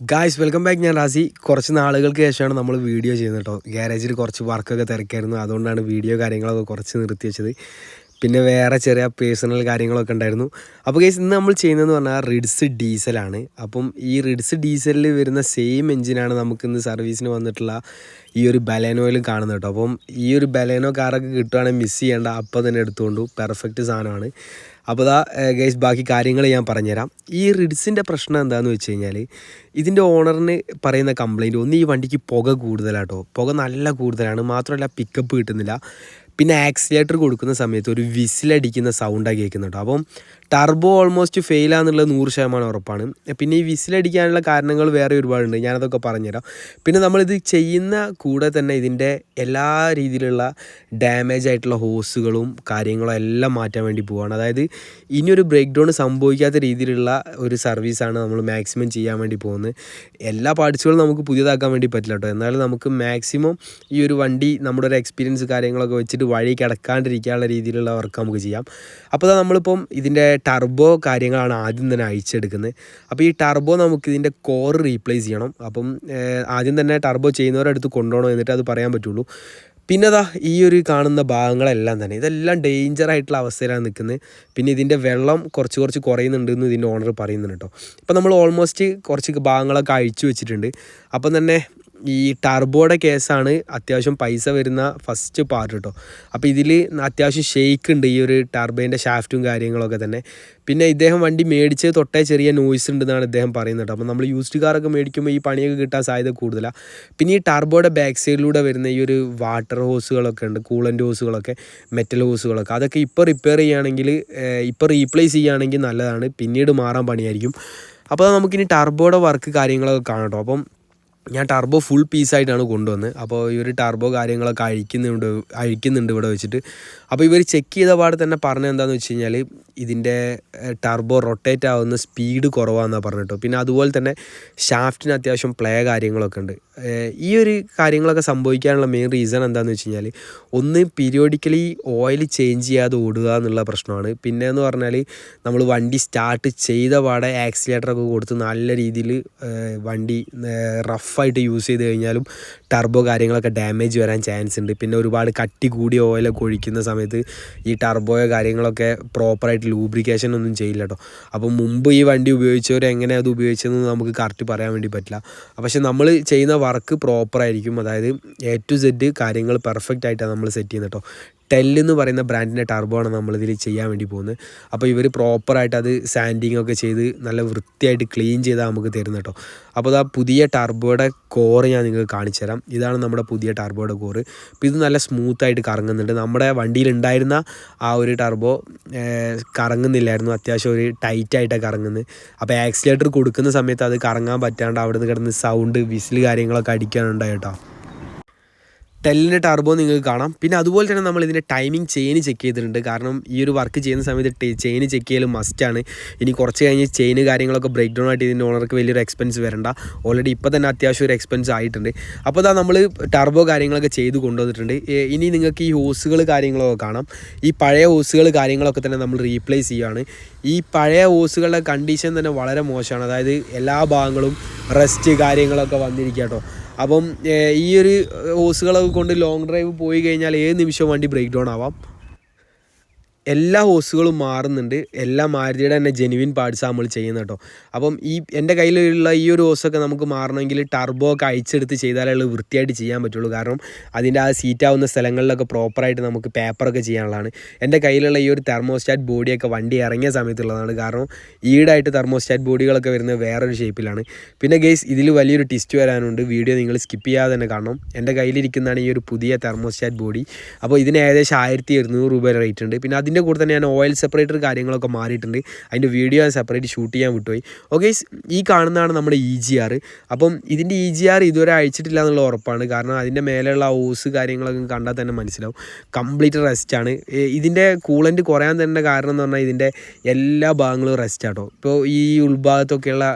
Guys welcome back ഞാൻ റാസി. കുറച്ച് നാളുകൾക്ക് ശേഷമാണ് നമ്മൾ വീഡിയോ ചെയ്യുന്നത് കേട്ടോ. ഗ്യാരേജിൽ കുറച്ച് വർക്കൊക്കെ തിരക്കായിരുന്നു. അതുകൊണ്ടാണ് വീഡിയോ കാര്യങ്ങളൊക്കെ കുറച്ച് നിർത്തി വെച്ചത്. പിന്നെ വേറെ ചെറിയ പേഴ്സണൽ കാര്യങ്ങളൊക്കെ ഉണ്ടായിരുന്നു. അപ്പോൾ ഗൈസ് ഇന്ന് നമ്മൾ ചെയ്യുന്നതെന്ന് പറഞ്ഞാൽ റിഡ്സ് ഡീസലാണ് അപ്പം ഈ റിഡ്സ് ഡീസലിൽ വരുന്ന സെയിം എഞ്ചിനാണ് നമുക്ക് ഇന്ന് സർവീസിന് വന്നിട്ടുള്ള ഈ ഒരു ബലേനോയിൽ കാണുന്നത് കേട്ടോ. അപ്പം ഈ ഒരു ബലേനോ കാറൊക്കെ കിട്ടുകയാണെങ്കിൽ മിസ് ചെയ്യേണ്ട. അപ്പം തന്നെ എടുത്തുകൊണ്ടു. പെർഫെക്റ്റ് സാധനമാണ്. അപ്പോൾ ഇതാ ഗൈസ് ബാക്കി കാര്യങ്ങൾ ഞാൻ പറഞ്ഞുതരാം. ഈ റിഡ്സിന്റെ പ്രശ്നം എന്താണെന്ന് വെച്ച് കഴിഞ്ഞാൽ ഇതിന്റെ ഓണറിന് പറയുന്ന കംപ്ലൈന്റ് ഒന്ന് ഈ വണ്ടിക്ക് പുക കൂടുതലാട്ടോ. പുക നല്ല കൂടുതലാണ് മാത്രമല്ല പിക്കപ്പ് കിട്ടുന്നില്ല. പിന്നെ ആക്സിലേറ്റർ കൊടുക്കുന്ന സമയത്ത് ഒരു വിസിലടിക്കുന്ന സൗണ്ടാണ് കേൾക്കുന്നുണ്ട് അപ്പം ടർബോ ഓൾമോസ്റ്റ് ഫെയിലാന്നുള്ളത് നൂറ് ശതമാനം ഉറപ്പാണ്. പിന്നെ ഈ വിസിലടിക്കാനുള്ള കാരണങ്ങൾ വേറെ ഒരുപാടുണ്ട്. ഞാനതൊക്കെ പറഞ്ഞുതരാം. പിന്നെ നമ്മളിത് ചെയ്യുന്ന കൂടെ തന്നെ ഇതിന്റെ എല്ലാ രീതിയിലുള്ള ഡാമേജ് ആയിട്ടുള്ള ഹോസുകളും കാര്യങ്ങളും എല്ലാം മാറ്റാൻ വേണ്ടി പോവുകയാണ് അതായത് ഇനിയൊരു ബ്രേക്ക് ഡൗൺ സംഭവിക്കാത്ത രീതിയിലുള്ള ഒരു സർവീസാണ് നമ്മൾ മാക്സിമം ചെയ്യാൻ വേണ്ടി പോകുന്നത്. എല്ലാ പാർട്സുകളും നമുക്ക് പുതിയതാക്കാൻ വേണ്ടി പറ്റില്ല കേട്ടോ. എന്നാലും നമുക്ക് മാക്സിമം ഈ ഒരു വണ്ടി നമ്മുടെ ഒരു എക്സ്പീരിയൻസ് കാര്യങ്ങളൊക്കെ വെച്ചിട്ട് വഴി കിടക്കാണ്ടിരിക്കാനുള്ള രീതിയിലുള്ള വർക്ക് നമുക്ക് ചെയ്യാം. അപ്പോൾ അതാ നമ്മളിപ്പം ഇതിന്റെ ടർബോ കാര്യങ്ങളാണ് ആദ്യം തന്നെ അയച്ചെടുക്കുന്നത് അപ്പോൾ ഈ ടർബോ നമുക്ക് ഇതിന്റെ കോർ റീപ്ലേസ് ചെയ്യണം. അപ്പം ആദ്യം തന്നെ ടർബോ ചെയ്യുന്നവരുടെ അടുത്ത് കൊണ്ടുപോകണം എന്നിട്ട് അത് പറയാൻ പറ്റുള്ളൂ. പിന്നെ ദാ ഈ ഒരു കാണുന്ന ഭാഗങ്ങളെല്ലാം തന്നെ ഇതെല്ലാം ഡേഞ്ചർ ആയിട്ടുള്ള അവസ്ഥയിലാണ് നിൽക്കുന്നത്. പിന്നെ ഇതിന്റെ വെള്ളം കുറച്ച് കുറച്ച് കുറയുന്നുണ്ട് എന്ന് ഇതിന്റെ ഓണർ പറയുന്നുണ്ട് കേട്ടോ. അപ്പോൾ നമ്മൾ ഓൾമോസ്റ്റ് കുറച്ച് ഭാഗങ്ങളൊക്കെ അഴിച്ചു വെച്ചിട്ടുണ്ട്. അപ്പം തന്നെ ഈ ടർബോയുടെ കേസാണ് അത്യാവശ്യം പൈസ വരുന്ന ഫസ്റ്റ് പാർട്ട് കേട്ടോ അപ്പോൾ ഇതിൽ അത്യാവശ്യം ഷെയ്ക്ക് ഉണ്ട് ഈ ഒരു ടർബൈന്റെ ഷാഫ്റ്റും കാര്യങ്ങളൊക്കെ തന്നെ. പിന്നെ ഇദ്ദേഹം വണ്ടി മേടിച്ച് തൊട്ടേ ചെറിയ നോയ്സ് ഉണ്ടെന്നാണ് ഇദ്ദേഹം പറയുന്നത് കേട്ടോ. അപ്പോൾ നമ്മൾ യൂസ്ഡ് കാറൊക്കെ മേടിക്കുമ്പോൾ ഈ പണിയൊക്കെ കിട്ടാൻ സാധ്യത കൂടുതലാണ് പിന്നെ ഈ ടർബോയുടെ ബാക്ക് സൈഡിലൂടെ വരുന്ന ഈ ഒരു വാട്ടർ ഹോസുകളൊക്കെ ഉണ്ട് കൂളന്റ് ഹോസുകളൊക്കെ മെറ്റൽ ഹോസുകളൊക്കെ അതൊക്കെ ഇപ്പോൾ റിപ്പയർ ചെയ്യുകയാണെങ്കിൽ ഇപ്പോൾ റീപ്ലേസ് ചെയ്യുകയാണെങ്കിൽ നല്ലതാണ്. പിന്നീട് മാറാൻ പണിയായിരിക്കും. അപ്പോൾ നമുക്കിനി ടർബോയുടെ വർക്ക് കാര്യങ്ങളൊക്കെ കാണട്ടോ അപ്പം ഞാൻ ടർബോ ഫുൾ പീസായിട്ടാണ് കൊണ്ടുവന്നത്. അപ്പോൾ ഈ ഒരു ടർബോ കാര്യങ്ങളൊക്കെ അഴിക്കുന്നുണ്ട് അഴിക്കുന്നുണ്ട് ഇവിടെ വെച്ചിട്ട്. അപ്പോൾ ഇവർ ചെക്ക് ചെയ്ത പാടെ തന്നെ പറഞ്ഞത് എന്താണെന്ന് വെച്ച് കഴിഞ്ഞാൽ ഇതിന്റെ ടർബോ റൊട്ടേറ്റ് ആവുന്ന സ്പീഡ് കുറവാണെന്നാണ് പറഞ്ഞിട്ടോ പിന്നെ അതുപോലെ തന്നെ ഷാഫ്റ്റിന് അത്യാവശ്യം പ്ലേ കാര്യങ്ങളൊക്കെ ഉണ്ട്. ഈ ഒരു കാര്യങ്ങളൊക്കെ സംഭവിക്കാനുള്ള മെയിൻ റീസൺ എന്താണെന്ന് വെച്ച് കഴിഞ്ഞാൽ ഒന്ന് പീരിയോഡിക്കലി ഓയിൽ ചേഞ്ച് ചെയ്യാതെ ഓടുക എന്നുള്ള പ്രശ്നമാണ്. പിന്നെ എന്ന് പറഞ്ഞാൽ നമ്മൾ വണ്ടി സ്റ്റാർട്ട് ചെയ്ത പാടെ ആക്സിലേറ്ററൊക്കെ കൊടുത്ത് നല്ല രീതിയിൽ വണ്ടി റഫായിട്ട് യൂസ് ചെയ്ത് കഴിഞ്ഞാലും ടർബോ കാര്യങ്ങളൊക്കെ ഡാമേജ് വരാൻ ചാൻസ് ഉണ്ട്. പിന്നെ ഒരുപാട് കട്ടി കൂടിയ ഓയിലൊക്കെ ഒഴിക്കുന്ന സമയത്ത് ഈ ടർബോയോ കാര്യങ്ങളൊക്കെ പ്രോപ്പറായിട്ട് ലൂബ്രിക്കേഷൻ ഒന്നും ചെയ്യില്ല കേട്ടോ അപ്പോൾ മുമ്പ് ഈ വണ്ടി ഉപയോഗിച്ചവർ എങ്ങനെ അത് ഉപയോഗിച്ചതെന്ന് നമുക്ക് കറക്റ്റ് പറയാൻ വേണ്ടി പറ്റില്ല. പക്ഷെ നമ്മൾ ചെയ്യുന്ന വർക്ക് പ്രോപ്പറായിരിക്കും അതായത് എ ടു സെഡ് കാര്യങ്ങൾ പെർഫെക്റ്റ് ആയിട്ടാണ് നമ്മൾ സെറ്റ് ചെയ്യുന്നത് കേട്ടോ ടെൽ എന്ന് പറയുന്ന ബ്രാൻഡിന്റെ ടർബോ ആണ് നമ്മളിതിൽ ചെയ്യാൻ വേണ്ടി പോകുന്നത്. അപ്പോൾ ഇവർ പ്രോപ്പറായിട്ട് അത് സാൻഡിങ് ഒക്കെ ചെയ്ത് നല്ല വൃത്തിയായിട്ട് ക്ലീൻ ചെയ്താൽ നമുക്ക് തരുന്നത് കേട്ടോ. അപ്പോൾ ആ പുതിയ ടർബോയുടെ കോറ് ഞാൻ നിങ്ങൾക്ക് കാണിച്ചു തരാം. ഇതാണ് നമ്മുടെ പുതിയ ടർബോയുടെ കോറ് അപ്പോൾ ഇത് നല്ല സ്മൂത്തായിട്ട് കറങ്ങുന്നുണ്ട്. നമ്മുടെ വണ്ടിയിൽ ഉണ്ടായിരുന്ന ആ ഒരു ടർബോ കറങ്ങുന്നില്ലായിരുന്നു. അത്യാവശ്യം ഒരു ടൈറ്റായിട്ടാണ് കറങ്ങുന്നത്. അപ്പോൾ ആക്സിലേറ്റർ കൊടുക്കുന്ന സമയത്ത് അത് കറങ്ങാൻ പറ്റാണ്ട് അവിടെ നിന്ന് കിടന്ന് സൗണ്ട് വിസിൽ കാര്യങ്ങളൊക്കെ അടിക്കാനുണ്ടായി കേട്ടോ. ടെല്ലിന്റെ ടർബോ നിങ്ങൾക്ക് കാണാം. പിന്നെ അതുപോലെ തന്നെ നമ്മൾ ഇതിന്റെ ടൈമിംഗ് ചെയിൻ ചെക്ക് ചെയ്തിട്ടുണ്ട്. കാരണം ഈ ഒരു വർക്ക് ചെയ്യുന്ന സമയത്ത് ചെയിൻ ചെക്ക് ചെയ്യലും മസ്റ്റാണ് ഇനി കുറച്ച് കഴിഞ്ഞ് ചെയിൻ കാര്യങ്ങളൊക്കെ ബ്രേക്ക് ഡൗൺ ആയിട്ട് ഇതിന്റെ ഓണർക്ക് വലിയൊരു എക്സ്പെൻസ് വരണ്ട. ഓൾറെഡി ഇപ്പോൾ തന്നെ അത്യാവശ്യം ഒരു എക്സ്പെൻസ് ആയിട്ടുണ്ട്. അപ്പോൾ അതാ നമ്മൾ ടർബോ കാര്യങ്ങളൊക്കെ ചെയ്ത് കൊണ്ടുവന്നിട്ടുണ്ട്. ഇനി നിങ്ങൾക്ക് ഈ ഹോസുകൾ കാര്യങ്ങളൊക്കെ കാണാം. ഈ പഴയ ഹോസുകൾ കാര്യങ്ങളൊക്കെ തന്നെ നമ്മൾ റീപ്ലേസ് ചെയ്യുകയാണ് ഈ പഴയ ഹോസുകളുടെ കണ്ടീഷൻ തന്നെ വളരെ മോശമാണ്. അതായത് എല്ലാ ഭാഗങ്ങളും റെസ്റ്റ് കാര്യങ്ങളൊക്കെ വന്നിരിക്കുക കേട്ടോ അപ്പം ഈ ഒരു ഹോസുകളൊക്കെ കൊണ്ട് ലോങ് ഡ്രൈവ് പോയി കഴിഞ്ഞാൽ ഏത് നിമിഷവും വണ്ടി ബ്രേക്ക് ഡൗൺ ആവാം. എല്ലാ ഹോസുകളും മാറുന്നുണ്ട്. എല്ലാ മാരുതിയുടെ തന്നെ ജെനുവിൻ പാർട്സാണ് നമ്മൾ ചെയ്യുന്നത് കേട്ടോ. അപ്പം ഈ എന്റെ കയ്യിലുള്ള ഈ ഒരു ഹോസൊക്കെ നമുക്ക് മാറണമെങ്കിൽ ടർബോ ഒക്കെ അഴിച്ചെടുത്ത് ചെയ്താലേ ഉള്ളൂ വൃത്തിയായിട്ട് ചെയ്യാൻ പറ്റുള്ളൂ. കാരണം അതിന്റെ ആ സീറ്റാവുന്ന സ്ഥലങ്ങളിലൊക്കെ പ്രോപ്പറായിട്ട് നമുക്ക് പേപ്പറൊക്കെ ചെയ്യാനുള്ളതാണ്. എന്റെ കയ്യിലുള്ള ഈ ഒരു തെർമോസ്റ്റാറ്റ് ബോഡിയൊക്കെ വണ്ടി ഇറങ്ങിയ സമയത്തുള്ളതാണ്. കാരണം ഈടായിട്ട് തെർമോസ്റ്റാറ്റ് ബോഡികളൊക്കെ വരുന്നത് വേറൊരു ഷേപ്പിലാണ് പിന്നെ ഗെയ്സ് ഇതിൽ വലിയൊരു ടിസ്റ്റ് വരാനുണ്ട്. വീഡിയോ നിങ്ങൾ സ്കിപ്പ് ചെയ്യാതെ തന്നെ കാണണം. എന്റെ കയ്യിലിരിക്കുന്നതാണ് ഈ ഒരു പുതിയ തെർമോസ്റ്റാറ്റ് ബോഡി അപ്പോൾ ഇതിന് ഏകദേശം ആയിരത്തി ഇരുന്നൂറ് രൂപ റേറ്റ് ഉണ്ട്. പിന്നെ അതിന്റെ കൂടെ തന്നെ ഞാൻ ഓയിൽ സെപ്പറേറ്റർ കാര്യങ്ങളൊക്കെ മാറിയിട്ടുണ്ട്. അതിന്റെ വീഡിയോ ഞാൻ സെപ്പറേറ്റ് ഷൂട്ട് ചെയ്യാൻ വിട്ടുപോയി. ഓക്കെ ഈ കാണുന്നതാണ് നമ്മുടെ ഇ ജി ആർ അപ്പം ഇതിന്റെ ഇ ജി ആർ ഇതുവരെ അയച്ചിട്ടില്ല എന്നുള്ള ഉറപ്പാണ്. കാരണം അതിന്റെ മേലെയുള്ള ഓസ് കാര്യങ്ങളൊക്കെ കണ്ടാൽ തന്നെ മനസ്സിലാവും. കംപ്ലീറ്റ് റെസ്റ്റ് ആണ്. ഇതിന്റെ കൂളന്റ് കുറയാൻ തന്നെ കാരണം എന്ന് പറഞ്ഞാൽ ഇതിന്റെ എല്ലാ ഭാഗങ്ങളും റെസ്റ്റ് ആട്ടോ. ഇപ്പോൾ ഈ ഉൾഭാഗത്തൊക്കെയുള്ള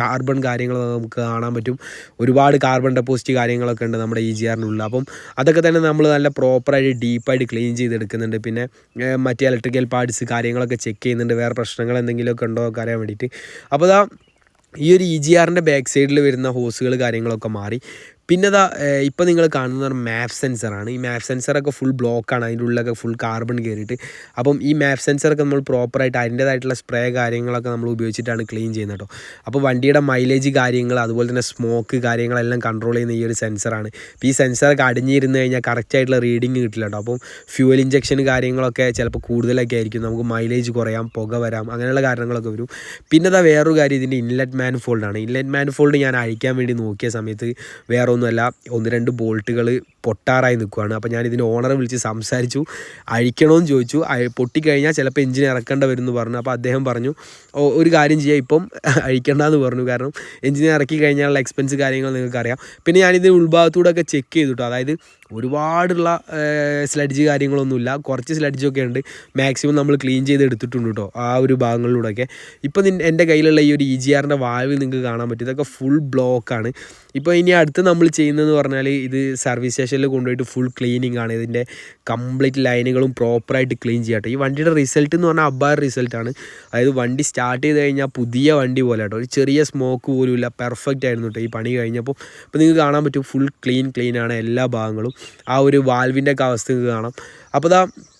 കാർബൺ കാര്യങ്ങൾ നമുക്ക് കാണാൻ പറ്റും. ഒരുപാട് കാർബൺ ഡെപ്പോസിറ്റ് കാര്യങ്ങളൊക്കെ ഉണ്ട് നമ്മുടെ ഇ ജി ആറിനുള്ളിൽ അപ്പം അതൊക്കെ തന്നെ നമ്മൾ നല്ല പ്രോപ്പറായിട്ട് ഡീപ്പായിട്ട് ക്ലീൻ ചെയ്തെടുക്കുന്നുണ്ട്. പിന്നെ ഏഹ്, മറ്റേ ഇലക്ട്രിക്കൽ പാർട്സ് കാര്യങ്ങളൊക്കെ ചെക്ക് ചെയ്യുന്നുണ്ട്. വേറെ പ്രശ്നങ്ങൾ എന്തെങ്കിലുമൊക്കെ ഉണ്ടോ ഒക്കെ അറിയാൻ വേണ്ടിയിട്ട്. അപ്പോൾ ഈ ഒരു ഇ ജി ആറിന്റെ ബാക്ക് സൈഡിൽ വരുന്ന ഹോസുകൾ കാര്യങ്ങളൊക്കെ മാറി. പിന്നെ ഇതാ ഇപ്പോൾ നിങ്ങൾ കാണുന്ന മാപ്പ് സെൻസറാണ് ഈ മാപ്പ് സെൻസറൊക്കെ ഫുൾ ബ്ലോക്കാണ് അതിന്റെ ഉള്ളിലൊക്കെ ഫുൾ കാർബൺ കയറിയിട്ട് അപ്പം ഈ മാപ്പ് സെൻസറൊക്കെ നമ്മൾ പ്രോപ്പറായിട്ട് അതിന്റേതായിട്ടുള്ള സ്പ്രേ കാര്യങ്ങളൊക്കെ നമ്മൾ ഉപയോഗിച്ചിട്ടാണ് ക്ലീൻ ചെയ്യുന്നത് കേട്ടോ. അപ്പോൾ വണ്ടിയുടെ മൈലേജ് കാര്യങ്ങൾ അതുപോലെ തന്നെ സ്മോക്ക് കാര്യങ്ങളെല്ലാം കൺട്രോൾ ചെയ്യുന്ന ഈ ഒരു സെൻസറാണ് ഇപ്പോൾ ഈ സെൻസറൊക്കെ അടിഞ്ഞിരുന്ന് കഴിഞ്ഞാൽ കറക്റ്റായിട്ടുള്ള റീഡിങ് കിട്ടില്ല കേട്ടോ. അപ്പം ഫ്യൂവൽ ഇഞ്ചക്ഷൻ കാര്യങ്ങളൊക്കെ ചിലപ്പോൾ കൂടുതലൊക്കെ ആയിരിക്കും. നമുക്ക് മൈലേജ് കുറയാം പുക വരാം അങ്ങനെയുള്ള കാരണങ്ങളൊക്കെ വരും. പിന്നെ അതാ വേറൊരു കാര്യം ഇതിന്റെ ഇൻലെറ്റ് മാനിഫോൾഡാണ് ഇൻലെറ്റ് മാനിഫോൾഡ് ഞാൻ അഴിക്കാൻ വേണ്ടി നോക്കിയ സമയത്ത് വേറെ ഒന്നുമല്ല ഒന്ന് രണ്ട് ബോൾട്ടുകൾ പൊട്ടാറായി നിൽക്കുകയാണ് അപ്പോൾ ഞാൻ ഇതിന് ഓണറെ വിളിച്ച് സംസാരിച്ചു. അഴിക്കണമെന്ന് ചോദിച്ചു. പൊട്ടിക്കഴിഞ്ഞാൽ ചിലപ്പോൾ എഞ്ചിൻ ഇറക്കേണ്ട വരും എന്ന് പറഞ്ഞു. അപ്പോൾ അദ്ദേഹം പറഞ്ഞു "ഓ, ഒരു കാര്യം ചെയ്യാം. ഇപ്പം അഴിക്കണ്ടെന്ന് പറഞ്ഞു. കാരണം എഞ്ചിൻ ഇറക്കി കഴിഞ്ഞാലുള്ള എക്സ്പെൻസ് കാര്യങ്ങൾ നിങ്ങൾക്കറിയാം. പിന്നെ ഞാനിത് ഉൾഭാഗത്തൂടെ ഒക്കെ ചെക്ക് ചെയ്തു കേട്ടോ അതായത് ഒരുപാടുള്ള സ്ലഡ്ജ് കാര്യങ്ങളൊന്നുമില്ല. കുറച്ച് സ്ലഡ്ജൊക്കെ ഉണ്ട്. മാക്സിമം നമ്മൾ ക്ലീൻ ചെയ്ത് എടുത്തിട്ടുണ്ട് കേട്ടോ ആ ഒരു ഭാഗങ്ങളിലൂടെയൊക്കെ. ഇപ്പോൾ നിൻ എന്റെ കയ്യിലുള്ള ഈ ഒരു ഇ ജി ആറിന്റെ വാൽവ് നിങ്ങൾക്ക് കാണാൻ പറ്റും. ഇതൊക്കെ ഫുൾ ബ്ലോക്കാണ് ഇപ്പോൾ ഇനി അടുത്ത് നമ്മൾ ചെയ്യുന്നതെന്ന് പറഞ്ഞാൽ ഇത് സർവീസ് സ്റ്റേഷനിൽ കൊണ്ടുപോയിട്ട് ഫുൾ ക്ലീനിങ് ആണ്. ഇതിന്റെ കംപ്ലീറ്റ് ലൈനുകളും പ്രോപ്പറായിട്ട് ക്ലീൻ ചെയ്യട്ടെ ഈ വണ്ടിയുടെ റിസൾട്ട് എന്ന് പറഞ്ഞാൽ അബ്ബാർ റിസൾട്ടാണ് അതായത് വണ്ടി സ്റ്റാർട്ട് ചെയ്ത് കഴിഞ്ഞാൽ പുതിയ വണ്ടി പോലെ കേട്ടോ ഒരു ചെറിയ സ്മോക്ക് പോലും ഇല്ല പെർഫെക്റ്റ് ആയിരുന്നു കേട്ടോ ഈ പണി കഴിഞ്ഞപ്പോൾ. ഇപ്പോൾ നിങ്ങൾക്ക് കാണാൻ പറ്റും ഫുൾ ക്ലീൻ ക്ലീനാണ് എല്ലാ ഭാഗങ്ങളും. ആ ഒരു വാൽവിന്റെ ഒക്കെ അവസ്ഥ കാണാം. അപ്പോൾ വി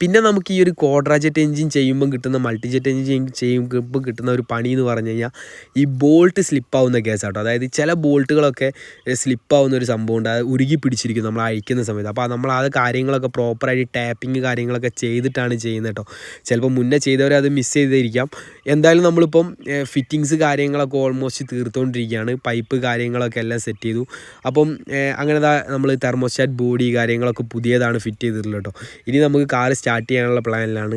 പിന്നെ നമുക്ക് ഈ ഒരു കോഡ്രാജറ്റ് എഞ്ചിൻ ചെയ്യുമ്പം കിട്ടുന്ന മൾട്ടി ജെറ്റ് എഞ്ചിൻ ചെയ്യുമ്പോൾ കിട്ടുന്ന ഒരു പണി എന്ന് പറഞ്ഞു കഴിഞ്ഞാൽ ഈ ബോൾട്ട് സ്ലിപ്പാവുന്ന കേസാട്ടോ അതായത് ചില ബോൾട്ടുകളൊക്കെ സ്ലിപ്പാവുന്ന ഒരു സംഭവം ഉണ്ട്. അത് ഉരുകി പിടിച്ചിരിക്കും നമ്മൾ അഴിക്കുന്ന സമയത്ത്. അപ്പോൾ നമ്മൾ അത് കാര്യങ്ങളൊക്കെ പ്രോപ്പറായിട്ട് ടാപ്പിംഗ് കാര്യങ്ങളൊക്കെ ചെയ്തിട്ടാണ് ചെയ്യുന്നത് കേട്ടോ ചിലപ്പോൾ മുന്നേ ചെയ്തവരെ അത് മിസ് ചെയ്തിരിക്കാം. എന്തായാലും നമ്മളിപ്പം ഫിറ്റിങ്സ് കാര്യങ്ങളൊക്കെ ഓൾമോസ്റ്റ് തീർത്തുകൊണ്ടിരിക്കുകയാണ് പൈപ്പ് കാര്യങ്ങളൊക്കെ എല്ലാം സെറ്റ് ചെയ്തു. അപ്പം അങ്ങനെ നമ്മൾ തെർമോസ്റ്റാറ്റ് ബോഡി കാര്യങ്ങളൊക്കെ പുതിയതാണ് ഫിറ്റ് ചെയ്തിട്ടുള്ളത് കേട്ടോ ഇനി നമുക്ക് കാർ സ്റ്റാർട്ട് ചെയ്യാനുള്ള പ്ലാനിലാണ്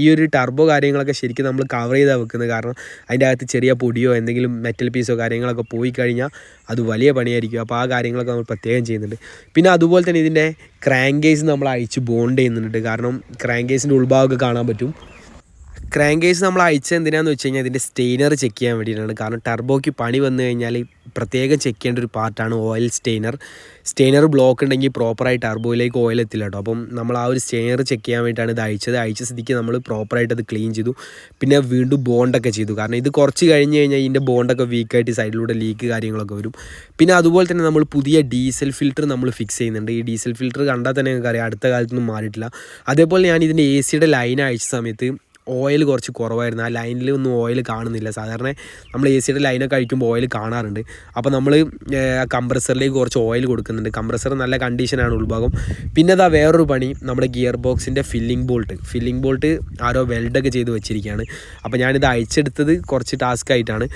ഈ ഒരു ടർബോ കാര്യങ്ങളൊക്കെ ശരിക്കും നമ്മൾ കവർ ചെയ്താണ് വെക്കുന്നത്. കാരണം അതിന്റെ അകത്ത് ചെറിയ പൊടിയോ എന്തെങ്കിലും മെറ്റൽ പീസോ കാര്യങ്ങളൊക്കെ പോയി കഴിഞ്ഞാൽ അത് വലിയ പണിയായിരിക്കും. അപ്പോൾ ആ കാര്യങ്ങളൊക്കെ നമ്മൾ പ്രത്യേകം ചെയ്യുന്നുണ്ട്. പിന്നെ അതുപോലെ തന്നെ ഇതിന്റെ ക്രാങ്കേസ് നമ്മൾ അഴിച്ച് ബോണ്ട് ചെയ്യുന്നുണ്ട്. കാരണം ക്രാങ്കേസിന്റെ ഉൾഭാഗമൊക്കെ കാണാൻ പറ്റും. ക്രാങ്കേസ് നമ്മൾ അയച്ചത് എന്തിനാന്ന് വെച്ച് കഴിഞ്ഞാൽ ഇതിന്റെ സ്റ്റെയിനർ ചെക്ക് ചെയ്യാൻ വേണ്ടിയിട്ടാണ്. കാരണം ടർബോയ്ക്ക് പണി വന്നു കഴിഞ്ഞാൽ പ്രത്യേകം ചെക്ക് ചെയ്യേണ്ട ഒരു പാർട്ടാണ് ഓയിൽ സ്റ്റെയിനർ സ്റ്റെയിനർ ബ്ലോക്ക് ഉണ്ടെങ്കിൽ പ്രോപ്പറായിട്ട് ടർബോയിലേക്ക് ഓയിൽ എത്തില്ല കേട്ടോ. അപ്പം നമ്മൾ ആ ഒരു സ്റ്റെയിനർ ചെക്ക് ചെയ്യാൻ വേണ്ടിയിട്ടാണ് ഇത് അയച്ചത്. അയച്ച സ്ഥിതിക്ക് നമ്മൾ പ്രോപ്പറായിട്ട് അത് ക്ലീൻ ചെയ്തു. പിന്നെ വീണ്ടും ബോണ്ടൊക്കെ ചെയ്തു. കാരണം ഇത് കുറച്ച് കഴിഞ്ഞ് കഴിഞ്ഞാൽ ഇതിന്റെ ബോണ്ടൊക്കെ വീക്കായിട്ട് സൈഡിലൂടെ ലീക്ക് കാര്യങ്ങളൊക്കെ വരും. പിന്നെ അതുപോലെ തന്നെ നമ്മൾ പുതിയ ഡീസൽ ഫിൽറ്റർ നമ്മൾ ഫിക്സ് ചെയ്യുന്നുണ്ട്. ഈ ഡീസൽ ഫിൽറ്റർ കണ്ടാൽ തന്നെ നിങ്ങൾക്ക് അറിയാം അടുത്ത കാലത്തൊന്നും മാറിയിട്ടില്ല. അതേപോലെ ഞാൻ ഇതിന്റെ എ സിയുടെ ലൈൻ അയച്ച സമയത്ത് ഓയിൽ കുറച്ച് കുറവായിരുന്നു. ആ ലൈനിൽ ഒന്നും ഓയിൽ കാണുന്നില്ല. സാധാരണ നമ്മൾ എ സിയുടെ ലൈനൊക്കെ അഴിക്കുമ്പോൾ ഓയിൽ കാണാറുണ്ട്. അപ്പോൾ നമ്മൾ കംപ്രസറിലേക്ക് കുറച്ച് ഓയിൽ കൊടുക്കുന്നുണ്ട്. കംപ്രസർ നല്ല കണ്ടീഷനാണ് ഉൾഭാഗം. പിന്നെ അതാ വേറൊരു പണി. നമ്മുടെ ഗിയർ ബോക്സിന്റെ ഫില്ലിംഗ് ബോൾട്ട് ഫില്ലിംഗ് ബോൾട്ട് ആരോ വെൽഡൊക്കെ ചെയ്ത് വെച്ചിരിക്കുകയാണ് അപ്പോൾ ഞാനിത് അയച്ചെടുത്തത് കുറച്ച് ടാസ്ക് ആയിട്ടാണ്.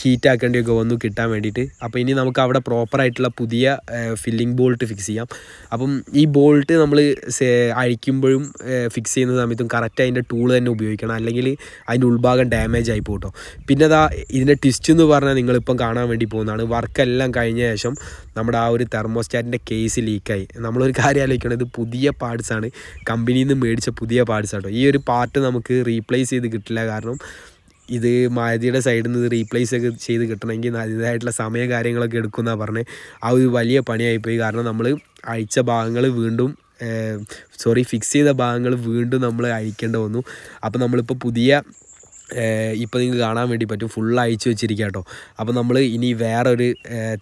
ഹീറ്റാക്കേണ്ടിയൊക്കെ വന്നു കിട്ടാൻ വേണ്ടിയിട്ട്. അപ്പോൾ ഇനി നമുക്ക് അവിടെ പ്രോപ്പറായിട്ടുള്ള പുതിയ ഫില്ലിംഗ് ബോൾട്ട് ഫിക്സ് ചെയ്യാം. അപ്പം ഈ ബോൾട്ട് നമ്മൾ അഴിക്കുമ്പോഴും ഫിക്സ് ചെയ്യുന്ന സമയത്തും കറക്റ്റ് അതിന്റെ ടൂൾ തന്നെ ഉപയോഗിക്കണം. അല്ലെങ്കിൽ അതിന്റെ ഉൾഭാഗം ഡാമേജ് ആയി പോട്ടോ. പിന്നെ അതാ ഇതിന്റെ ട്വിസ്റ്റ് എന്ന് പറഞ്ഞാൽ നിങ്ങളിപ്പം കാണാൻ വേണ്ടി പോകുന്നതാണ്. വർക്കെല്ലാം കഴിഞ്ഞ ശേഷം നമ്മുടെ ആ ഒരു തെർമോസ്റ്റാറ്റിന്റെ കേസ് ലീക്കായി നമ്മളൊരു കാര്യം ആലോചിക്കണം. ഇത് പുതിയ പാർട്സാണ് കമ്പനിയിൽ നിന്ന് മേടിച്ച പുതിയ പാർട്സ് ആട്ടോ. ഈ ഒരു പാർട്ട് നമുക്ക് റീപ്ലേസ് ചെയ്ത് കിട്ടില്ല. കാരണം ഇത് മാരുതിയുടെ സൈഡിൽ നിന്ന് റീപ്ലേസ് ഒക്കെ ചെയ്ത് കിട്ടണമെങ്കിൽ അതിന്റെതായിട്ടുള്ള സമയ കാര്യങ്ങളൊക്കെ എടുക്കുമെന്നാണ് പറഞ്ഞത്. ആ ഒരു വലിയ പണിയായിപ്പോയി. കാരണം നമ്മൾ അഴിച്ച ഭാഗങ്ങൾ വീണ്ടും സോറി ഫിക്സ് ചെയ്ത ഭാഗങ്ങൾ വീണ്ടും നമ്മൾ അഴിക്കേണ്ടി വന്നു. അപ്പോൾ നമ്മളിപ്പോൾ പുതിയ ഇപ്പോൾ നിങ്ങൾക്ക് കാണാൻ വേണ്ടി പറ്റും. ഫുൾ അയച്ചു വെച്ചിരിക്കുക കേട്ടോ അപ്പോൾ നമ്മൾ ഇനി വേറൊരു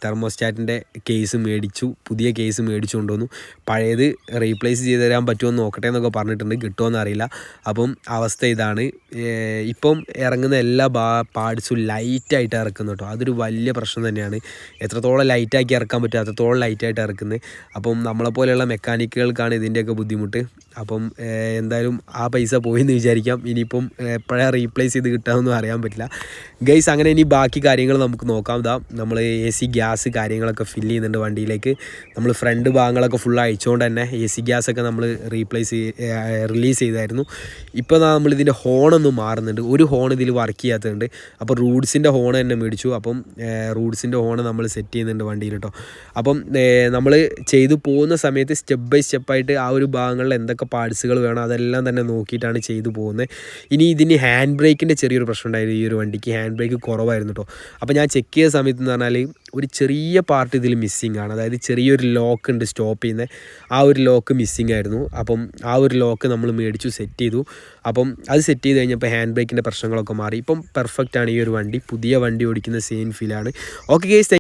തെർമോസ്റ്റാറ്റിന്റെ കേസ് മേടിച്ചു പുതിയ കേസ് മേടിച്ചു കൊണ്ടുവന്നു. പഴയത് റീപ്ലേസ് ചെയ്ത് തരാൻ പറ്റുമോ എന്ന് നോക്കട്ടെ എന്നൊക്കെ പറഞ്ഞിട്ടുണ്ട്. കിട്ടുമോ അറിയില്ല. അപ്പം അവസ്ഥ ഇതാണ്. ഇപ്പം ഇറങ്ങുന്ന എല്ലാ ബാ പാർട്സും ലൈറ്റായിട്ട് ഇറക്കുന്നു കേട്ടോ അതൊരു വലിയ പ്രശ്നം തന്നെയാണ്. എത്രത്തോളം ലൈറ്റാക്കി ഇറക്കാൻ പറ്റുമോ അത്രത്തോളം ലൈറ്റായിട്ട് ഇറക്കുന്നത് അപ്പം നമ്മളെപ്പോലെയുള്ള മെക്കാനിക്കുകൾക്കാണ് ഇതിന്റെയൊക്കെ ബുദ്ധിമുട്ട്. അപ്പം എന്തായാലും ആ പൈസ പോയെന്ന് വിചാരിക്കാം. ഇനിയിപ്പം എപ്പോഴാണ് റീപ്ലേസ് ചെയ്ത് കിട്ടാമെന്നും അറിയാൻ പറ്റില്ല. ഗൈസ് അങ്ങനെ ഇനി ബാക്കി കാര്യങ്ങൾ നമുക്ക് നോക്കാം. ഇതാ നമ്മൾ എ സി ഗ്യാസ് കാര്യങ്ങളൊക്കെ ഫില്ല് ചെയ്യുന്നുണ്ട് വണ്ടിയിലേക്ക്. നമ്മൾ ഫ്രണ്ട് ഭാഗങ്ങളൊക്കെ ഫുൾ അയച്ചുകൊണ്ട് തന്നെ എ സി ഗ്യാസൊക്കെ നമ്മൾ റീപ്ലേസ് റിലീസ് ചെയ്തായിരുന്നു. ഇപ്പോൾ നമ്മൾ ഇതിന്റെ ഹോണൊന്നും മാറുന്നുണ്ട്. ഒരു ഹോൺ ഇതിൽ വർക്ക് ചെയ്യാത്തതുണ്ട്. അപ്പോൾ റൂട്ട്സിന്റെ ഹോൺ തന്നെ മേടിച്ചു. അപ്പം റൂട്ട്സിന്റെ ഹോൺ നമ്മൾ സെറ്റ് ചെയ്യുന്നുണ്ട് വണ്ടിയിൽ കേട്ടോ അപ്പം നമ്മൾ ചെയ്തു പോകുന്ന സമയത്ത് സ്റ്റെപ്പ് ബൈ സ്റ്റെപ്പായിട്ട് ആ ഒരു ഭാഗങ്ങളിൽ എന്തൊക്കെ പാർട്സുകൾ വേണം അതെല്ലാം തന്നെ നോക്കിയിട്ടാണ് ചെയ്തു പോകുന്നത് ഇനി ഇതിന് ഹാൻഡ് ബ്രേക്കിന്റെ ചെറിയൊരു പ്രശ്നം ഉണ്ടായിരുന്നു ഈ ഒരു വണ്ടിക്ക് ഹാൻഡ് ബ്രേക്ക് കുറവായിരുന്നു കേട്ടോ അപ്പോൾ ഞാൻ ചെക്ക് ചെയ്ത സമയത്ത് എന്ന് പറഞ്ഞാൽ ഒരു ചെറിയ പാർട്ട് ഇതിൽ മിസ്സിങ് ആണ് അതായത് ചെറിയൊരു ലോക്ക് ഉണ്ട് സ്റ്റോപ്പ് ചെയ്യുന്ന. ആ ഒരു ലോക്ക് മിസ്സിങ് ആയിരുന്നു അപ്പം ആ ഒരു ലോക്ക് നമ്മൾ മേടിച്ചു സെറ്റ് ചെയ്തു. അപ്പം അത് സെറ്റ് ചെയ്ത് കഴിഞ്ഞപ്പോൾ ഹാൻഡ് ബ്രേക്കിന്റെ പ്രശ്നങ്ങളൊക്കെ മാറി. ഇപ്പം പെർഫെക്റ്റ് ആണ് ഈ ഒരു വണ്ടി. പുതിയ വണ്ടി ഓടിക്കുന്ന സെയിം ഫീലാണ്. Okay guys